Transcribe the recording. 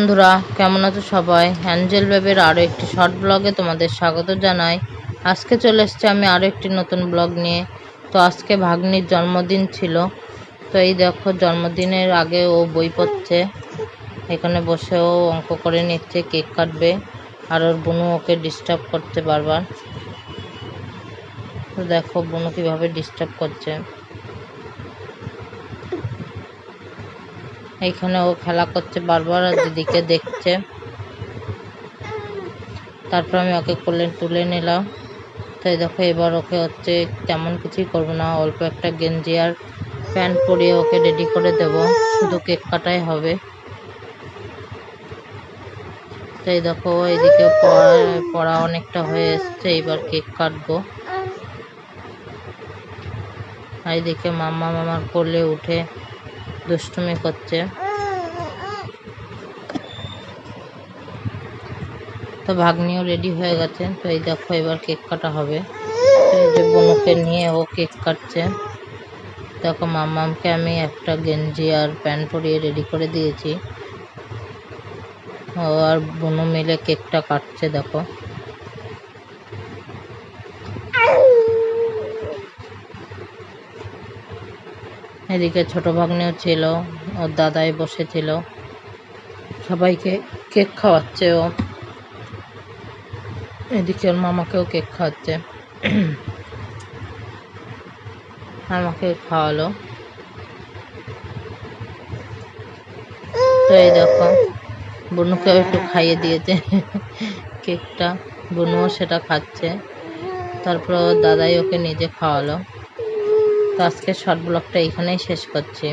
বন্ধুরা, কেমন আছো সবাই? অ্যাঞ্জেল বেবের আরও একটি শর্ট ব্লগে তোমাদের স্বাগত জানাই। আজকে চলে এসেছি আমি আরও একটি নতুন ব্লগ নিয়ে। তো আজকে ভাগ্নির জন্মদিন ছিল। তো এই দেখো, জন্মদিনের আগে ও বই পড়ছে। এখানে বসে ও অঙ্ক করে নিচ্ছে, কেক কাটবে। আর ওর বোনু ওকে ডিস্টার্ব করতে বারবার। তো দেখো, বোনু কীভাবে ডিস্টার্ব করছে। এইখানে ও খেলা করছে, বারবার আর দিদিকে দেখছে। তারপর আমি ওকে কোলে তুলে নিলাম। তাই দেখো, এবার ওকে হচ্ছে তেমন কিছুই করব না, অল্প একটা গেঞ্জি আর প্যান্ট পরিয়ে ওকে রেডি করে দেব। শুধু কেক কাটাই হবে। তাই দেখো এদিকে পড়া পড়া অনেকটা হয়ে এসছে, এবার কেক কাটবো। এদিকে মামা মামার কোলে উঠে দুষ্টুমি করছে। তো ভাগ্নিও রেডি হয়ে গেছে। তো এই দেখো এবার কেক কাটা হবে। তো এই যে বোনকে নিয়ে ও কেক কাটছে। দেখো মামামকে আমি একটা গেঞ্জি আর প্যান্ট পরিয়ে রেডি করে দিয়েছি। ও আর বোনও মিলে কেকটা কাটছে, দেখো। এদিকে ছোট ভাগ্নেও ছিল, ওর দাদাই বসেছিল সবাইকে কেক খাওয়াচ্ছে ও। এদিকে ওর মামাকেও কেক খাওয়াচ্ছে। আমাকে খাওয়ালো। তো এই দেখো, বনুকেও একটু খাইয়ে দিয়েছে। কেকটা, বনুও সেটা খাচ্ছে। তারপর ওর দাদাই ওকে নিজে খাওয়ালো। তো আজকে শর্ট ব্লগটা এখানেই শেষ করছি।